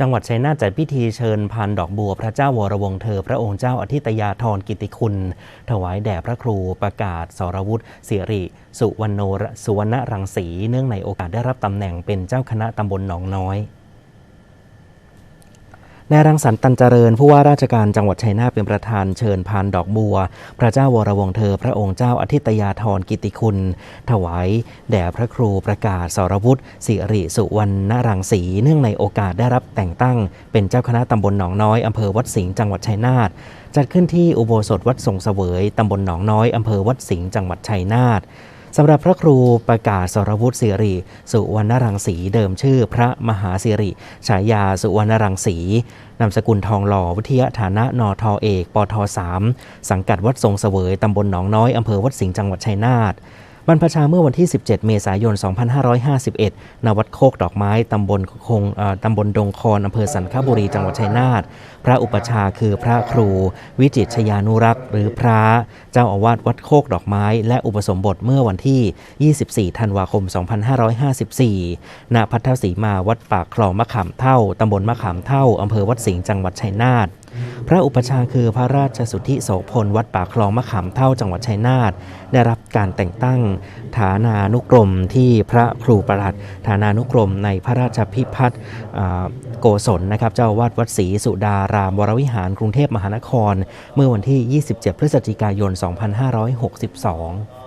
จังหวัดชัยนาทจัดพิธีเชิญพันดอกบัวพระเจ้าวรวงเธอ พระองค์เจ้าอธิตยาธรกิติคุณ ถวายแด่พระครูประกาศสรวุฒิสิริ สุวรรณโนสุวรรณรังสีเนื่องในโอกาสได้รับตำแหน่งเป็นเจ้าคณะตำบลหนองน้อย นายรังสรรค์ตันเจริญผู้ว่าราชการจังหวัดชัยนาทเป็นประธานเชิญพานดอกบัว พระเจ้าวรวงเธอ พระองค์เจ้าอธิตยาธรกิติคุณ ถวาย แด่พระครูประกาศสรวุฒิสิริสุวรรณรังสีเนื่องในโอกาสได้รับแต่งตั้ง เป็นเจ้าคณะตำบลหนองน้อยอำเภอวัดสิงห์จังหวัดชัยนาทจัดขึ้นที่อุโบสถวัดทรงเสวยตำบลหนองน้อยอำเภอวัดสิงห์จังหวัดชัยนาท สำหรับพระครูประกาศสรวุฒิสิริ สุวรรณรังสีเดิมชื่อพระมหาสิริฉายาสุวรรณรังสีนามสกุลทองหล่อวิทยาฐานะนอทอเอกปทอสังกัดวัดทรงเสวยตำบลหนองน้อยอำเภอวัดสิงห์จังหวัดชัยนาท บรรพชาเมื่อวันที่ 17 เมษายน 2551 ณ วัดโคกดอกไม้ ตำบลคงตำบลดงคอนอำเภอสันคบุรี จังหวัดชัยนาท พระอุปชาคือพระครู วิจิตชยานุรักษ์ หรือพระ เจ้าอาวาสวัดโคกดอกไม้ และอุปสมบทเมื่อวันที่ 24 ธันวาคม 2554 ณ พัทธสีมาวัดปากคลองมะขามเท่า ตำบลมะขามเท่า อำเภอวัดสิงห์ จังหวัดชัยนาทพระอุปชาคือพระราชสุทธิโสพลวัดป่าคลองมะขามเท่าจังหวัดชัยนาท ได้รับ การแต่งตั้งฐานานุกรมที่พระครูประหลัดฐานานุกรมในพระราชพิพัฒน์โกศลนะครับเจ้าวาดวัดศรีสุดารามวรวิหารกรุงเทพมหานคร เมื่อวันที่ 27 พฤศจิกายน 2562